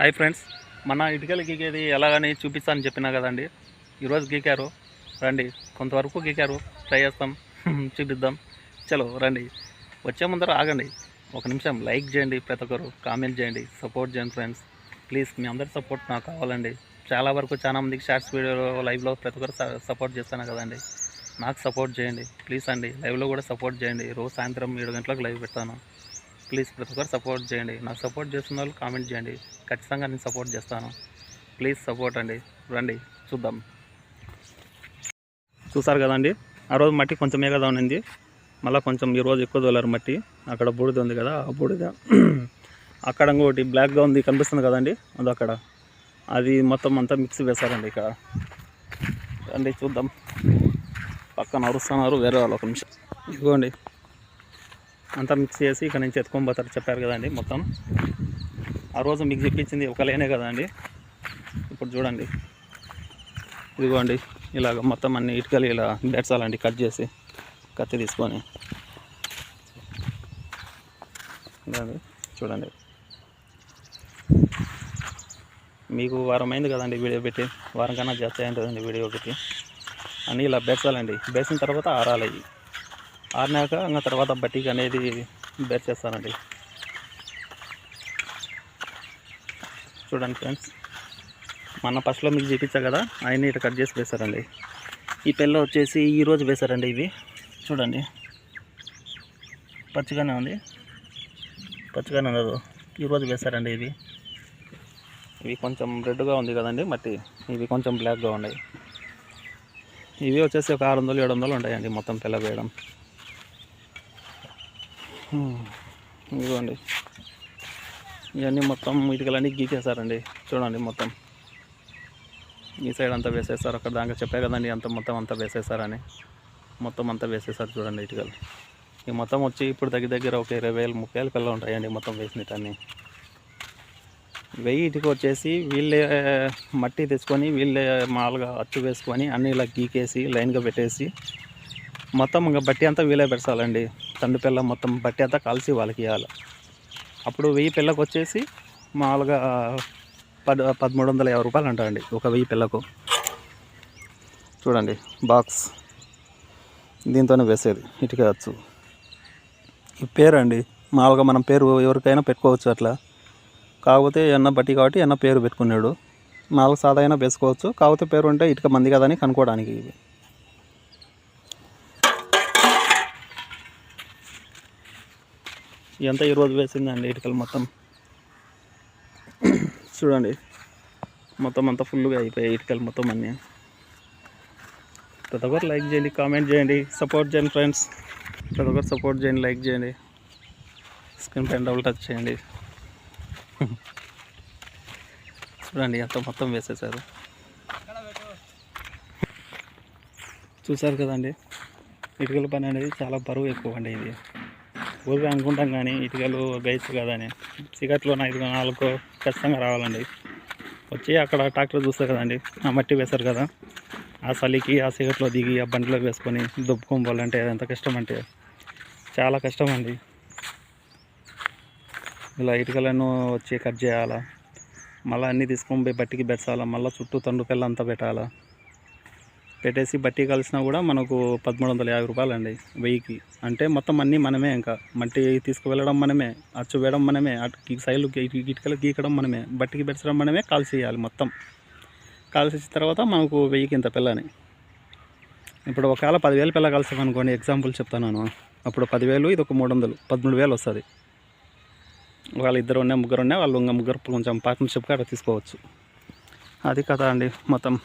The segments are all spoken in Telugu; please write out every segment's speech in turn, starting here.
హాయ్ ఫ్రెండ్స్ మన ఇటుకలు గీకేది ఎలాగని చూపిస్తానని చెప్పినా కదండి. ఈరోజు గీకారు. రండి కొంతవరకు గీకారు. ట్రై చేస్తాం. చూపిద్దాం. చలో రండి. వచ్చే ముందర ఆగండి. ఒక నిమిషం లైక్ చేయండి ప్రతి ఒక్కరు కామెంట్ చేయండి సపోర్ట్ చేయండి ఫ్రెండ్స్. ప్లీజ్ మీ అందరి సపోర్ట్ నాకు కావాలండి. చాలా వరకు చాలా మందికి షార్ట్స్ వీడియో లైవ్లో ప్రతి ఒక్కరు సపోర్ట్ చేస్తాను కదండి. నాకు సపోర్ట్ చేయండి. ప్లీజ్ అండి లైవ్లో కూడా సపోర్ట్ చేయండి. రోజు సాయంత్రం ఏడు గంటలకు లైవ్ పెడతాను. ప్లీజ్ ప్రతి ఒక్కరు సపోర్ట్ చేయండి. నాకు సపోర్ట్ చేస్తున్న వాళ్ళు కామెంట్ చేయండి. ఖచ్చితంగా నేను సపోర్ట్ చేస్తాను. ప్లీజ్ సపోర్ట్ అండి. రండి చూద్దాం. చూసారు కదండి? ఆ రోజు మట్టి కొంచెమే కదా ఉన్నింది మళ్ళీ కొంచెం ఈరోజు ఎక్కువ తోలారు మట్టి. అక్కడ బూడిద ఉంది కదా ఆ బూడిద. అక్కడ ఇంకోటి బ్లాక్గా ఉంది కనిపిస్తుంది కదండి? అది అక్కడ. అది మొత్తం అంతా మిక్స్ వేశారండి ఇక్కడ. రండి చూద్దాం. పక్కన అరుస్తున్నారు వేరే వాళ్ళు ఒక నిమిషం. ఇదిగోండి. అంతా మిక్స్ చేసి ఇక్కడ నుంచి ఎత్తుకొని పోతారు. చెప్పారు కదండి మొత్తం. ఆ రోజు మీకు చెప్పించింది ఒక లేనే కదండి. ఇప్పుడు చూడండి. ఇదిగోండి ఇలాగ మొత్తం అన్ని ఇటుకలు ఇలా బెట్సాలండి కట్ చేసి కత్తి తీసుకొని. చూడండి. మీకు వారం అయింది కదండి వీడియో పెట్టి. వారం కన్నా జాస్తి అయింది కదండి వీడియో పెట్టి. అన్నీ ఇలా బెట్సాలండి. బేసిన తర్వాత ఆరాలి ఆరినాక ఇంకా తర్వాత బట్టికి అనేది బేర్ చేస్తానండి. చూడండి ఫ్రెండ్స్ మన ఫస్ట్లో మీకు చూపించా కదా ఆయన ఇట్లా కట్ చేసి వేశారండి. ఈ పిల్ల వచ్చేసి ఈరోజు వేశారండి ఇవి. చూడండి. పచ్చిగానే ఉంది. పచ్చిగానే ఉండదు. ఈరోజు వేశారండి ఇవి. ఇవి కొంచెం రెడ్గా ఉంది కదండి మట్టి. ఇవి కొంచెం బ్లాక్గా ఉన్నాయి. ఇవి వచ్చేసి ఒక ఆరు వందలు ఏడు వందలు ఉంటాయండి మొత్తం పిల్ల వేయడం. ఇదిగోండి. ఇవన్నీ మొత్తం ఇటుకలన్నీ గీకేశారండి. చూడండి మొత్తం. ఈ సైడ్ అంతా వేసేస్తారు. అక్కడ దాకా చెప్పే కదండి అంత మొత్తం అంతా వేసేసారని మొత్తం అంతా వేసేసారు చూడండి ఇటుకలు. ఈ మొత్తం వచ్చి ఇప్పుడు దగ్గర దగ్గర ఒక ఇరవై వేలు ముప్పై వేలు పిల్లలు ఉంటాయండి మొత్తం వేసినట్టన్నీ. వెయ్యి ఇటుక వచ్చేసి వీళ్ళే మట్టి తెచ్చుకొని వీళ్ళే మామూలుగా అచ్చు వేసుకొని అన్నీ ఇలా గీకేసి లైన్గా పెట్టేసి మొత్తం ఇంకా బట్టి అంతా వీలే పెడతాలండి తండ్రి పిల్ల మొత్తం బట్టి అంతా కలిసి వాళ్ళకి ఇవ్వాలి. అప్పుడు వెయ్యి పిల్లకు వచ్చేసి మామూలుగా పద్ పదమూడు వందల యాభై రూపాయలు అంటారండి ఒక వెయ్యి పిల్లకు. చూడండి బాక్స్. దీంతోనే వేసేది ఇటుక వచ్చు ఈ పేరు అండి మామూలుగా మనం పేరు ఎవరికైనా పెట్టుకోవచ్చు అట్లా. కాకపోతే ఎన్న బట్టి కాబట్టి ఎన్న పేరు పెట్టుకున్నాడు. మామూలుగా సాదా అయినా వేసుకోవచ్చు. కాకపోతే పేరు ఉంటే ఇటుక మంది కదా అని కనుక్కోవడానికి ఇవి. ఇదంతా ఈరోజు వేసిందండి ఇటుకలు మొత్తం. చూడండి. మొత్తం అంతా ఫుల్గా అయిపోయాయి ఇటుకలు మొత్తం అన్నీ. ప్రతి ఒక్కరు లైక్ చేయండి కామెంట్ చేయండి సపోర్ట్ చేయండి ఫ్రెండ్స్. ప్రతి ఒక్కరు సపోర్ట్ చేయండి లైక్ చేయండి. స్క్రీన్ పైన డబుల్ టచ్ చేయండి. చూడండి అంత మొత్తం వేసేసారు. చూసారు కదండి? ఇటుకల పని అనేది చాలా బరువు ఎక్కువ అండి ఇది. ఊరికే అనుకుంటాం కానీ ఇటుకలు వేయచ్చు కదని. సిగట్లో ఐదు నాలుగు ఖచ్చితంగా రావాలండి. వచ్చి అక్కడ ట్రాక్టర్ చూస్తారు కదండి. ఆ మట్టి వేశారు కదా. ఆ చలికి ఆ సిగట్లో దిగి ఆ బండిలో వేసుకొని దుబ్బుకొని పోవాలంటే ఎంత కష్టం అంటే చాలా కష్టం అండి. ఇలా ఇటుకలను వచ్చి కట్ చేయాలా? మళ్ళీ అన్నీ తీసుకొని పోయి బట్టికి పెట్టాలా? మళ్ళీ చుట్టూ తండ్రి పెట్టాలా? పెట్టేసి బట్టి కలిసినా కూడా మనకు పదమూడు వందల యాభై రూపాయలు అండి వెయ్యికి. అంటే మొత్తం అన్నీ మనమే ఇంకా. మట్టి తీసుకువెళ్ళడం మనమే అచ్చు వేయడం మనమే అటు సైడ్లు ఇటుకలు గీకడం మనమే బట్టికి పెట్టడం మనమే కాల్చి చేయాలి మొత్తం. కాల్చిన తర్వాత మనకు వెయ్యికి ఇంత పిల్లని. ఇప్పుడు ఒకవేళ పదివేలు పిల్ల కలిసామనుకోండి ఎగ్జాంపుల్ చెప్తాను అప్పుడు పదివేలు ఇది ఒక మూడు వందలు పదమూడు వేలు వస్తుంది. ఒకవేళ ఇద్దరు ఉన్నాయి ముగ్గురు ఉన్నాయి వాళ్ళు ఇంకా ముగ్గురు కొంచెం పార్ట్నర్షిప్గా అక్కడ తీసుకోవచ్చు. అది కదా అండి మొత్తం.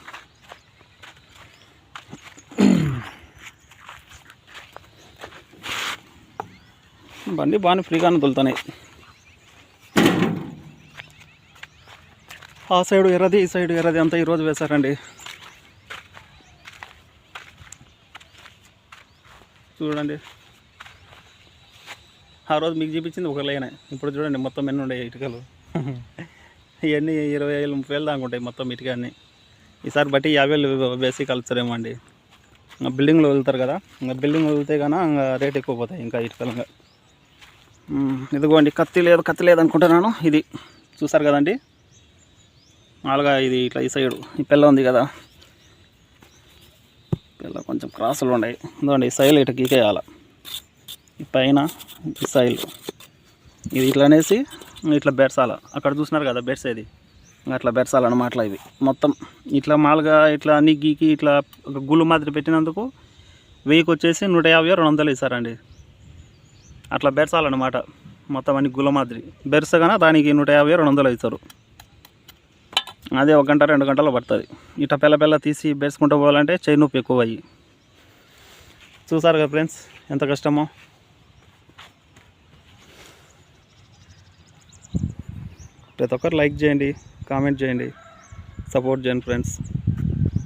బండి బాగానే ఫ్రీగానే దొలుతున్నాయి. ఆ సైడు ఎర్రది ఈ సైడు ఎర్రది అంతా ఈరోజు వేశారండి. చూడండి. ఆ రోజు మీకు చూపించింది ఒక లైనే. ఇప్పుడు చూడండి మొత్తం ఎన్ని ఉన్నాయి ఇటుకలు. ఇవన్నీ ఇరవై వేలు ముప్పై వేలు దాకా ఉంటాయి మొత్తం ఇటుక అన్నీ. ఈసారి బట్టి యాభై వేలు వేసి కలుపుతారేమో అండి. ఇంకా బిల్డింగ్లో వెళ్తారు కదా. ఇంకా బిల్డింగ్ వెళ్తే కన్నా ఇంకా రేట్ ఎక్కువ పోతాయి ఇంకా ఇటుకలు ఇంకా. ఇదిగోండి కత్తి లేదు కత్తి లేదనుకుంటున్నాను. ఇది చూసారు కదండి? మామూలుగా ఇది ఇట్లా ఈ సైడు. ఈ పిల్ల ఉంది కదా. పిల్ల కొంచెం క్రాసులు ఉన్నాయి. ఎందుకంటే ఈ సైల్ ఇట్లా గీకేయాల. ఈ పైన ఈ సైల్. ఇది ఇట్లా అనేసి ఇట్లా బెడ్సాల అక్కడ చూసినారు కదా బెడ్స్ ఇది? అట్లా బెడ్సాలన్నమాట అట్లా ఇవి మొత్తం ఇట్లా మామూలుగా ఇట్లా అన్ని గీకి ఇట్లా గుళ్ళు మాదిరి పెట్టినందుకు వెయ్యికి వచ్చేసి నూట యాభై రెండు వందలు ఇస్తారండి. అట్లా బెరసాలన్నమాట. మొత్తం అన్ని గుల మాదిరి. బెరసగానే? దానికి నూట యాభై రెండు వందలు అవుతారు. అదే ఒక గంట రెండు గంటలు పడుతుంది. ఇట్లా పిల్ల పిల్ల తీసి బెరుసుకుంటూ పోవాలంటే చేయి నొప్పి ఎక్కువ అయ్యి చూసారు కదా ఫ్రెండ్స్ ఎంత కష్టమో. ప్రతి ఒక్కరు లైక్ చేయండి కామెంట్ చేయండి. సపోర్ట్ చేయండి ఫ్రెండ్స్.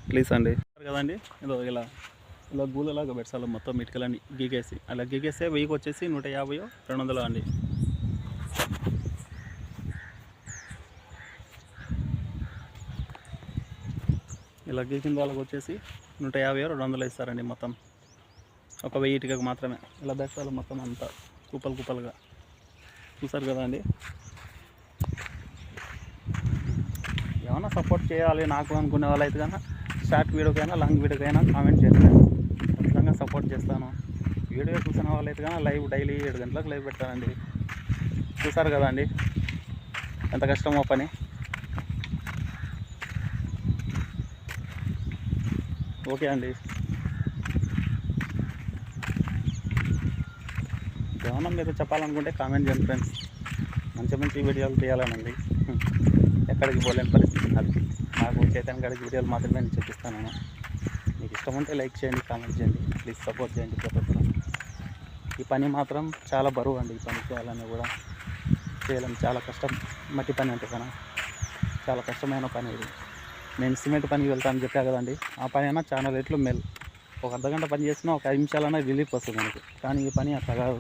ప్లీజ్ అండి. కదండి? ఇదో ఇలా. ఇలా గూలలాగా పెట్టాలి మొత్తం ఇటుకలని గీగేసి అలా గీగేస్తే వెయ్యికి వచ్చేసి నూట యాభై రెండు వందలు అండి. ఇలా గీకిన వాళ్ళకి వచ్చేసి నూట యాభై రెండు వందలు ఇస్తారండి మొత్తం. ఒక వెయ్యి ఇటుకకు మాత్రమే. ఇలా బెస్తాలు మొత్తం అంతా కుప్పలు కుప్పలుగా చూసారు కదా అండి? ఏమైనా సపోర్ట్ చేయాలి నాకు అనుకునే వాళ్ళు అయితే కన్నా షార్ట్ వీడియోకైనా లాంగ్ వీడియోకైనా కామెంట్ చేస్తాను సపోర్ట్ చేస్తాను. వీడియో చూసిన వాళ్ళు అయితే కానీ లైవ్ డైలీ ఏడు గంటలకు లైవ్ పెట్టానండి చూసారు కదా అండి? ఎంత కష్టమో పని? ఓకే అండి. ఏమన్నా మీరు చెప్పాలనుకుంటే కామెంట్ చేయండి ఫ్రెండ్స్ మంచి మంచి వీడియోలు తీయాలనండి. ఎక్కడికి పోలేని పరిస్థితి నాకు చైతన్య గడికి వీడియోలు మాత్రమే నేను చూపిస్తాను. మీకు ఇష్టం ఉంటే లైక్ చేయండి కామెంట్ చేయండి ప్లీజ్ సపోర్ట్ చేయండి ప్రతి ఈ పని మాత్రం చాలా బరువు అండి ఈ పని చేయాలని కూడా చేయాలని చాలా కష్టం మట్టి పని అంటే కదా. చాలా కష్టమైన పని ఇది. నేను సిమెంట్ పనికి వెళ్తానని చెప్పా కదండి. ఆ పని అయినా చాలా రేట్లు మేలు. ఒక అర్ధగంట పని చేసినా ఒక ఐదు నిమిషాలన్నా రిలీఫ్ వస్తుంది మనకి. కానీ ఈ పని అట్లా కాదు.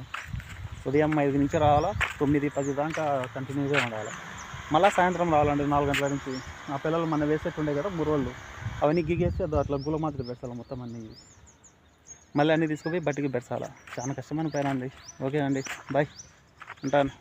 ఉదయం ఐదు నుంచి రావాలా? తొమ్మిది పది దాకా కంటిన్యూగా ఉండాలి? మళ్ళీ సాయంత్రం రావాలండి నాలుగు గంటల నుంచి. ఆ పిల్లలు మన వేసేట్టుండే కదా మురోళ్ళు అవన్నీ గిగేసి అది అట్లా గుల మాత్రం పెట్టాలి మొత్తం అన్నీ. మళ్ళీ అన్నీ తీసుకుపోయి బట్టికి పెట్టాలి చాలా కష్టమైన పైన అండి. ఓకే అండి బాయ్. ఉంటాను.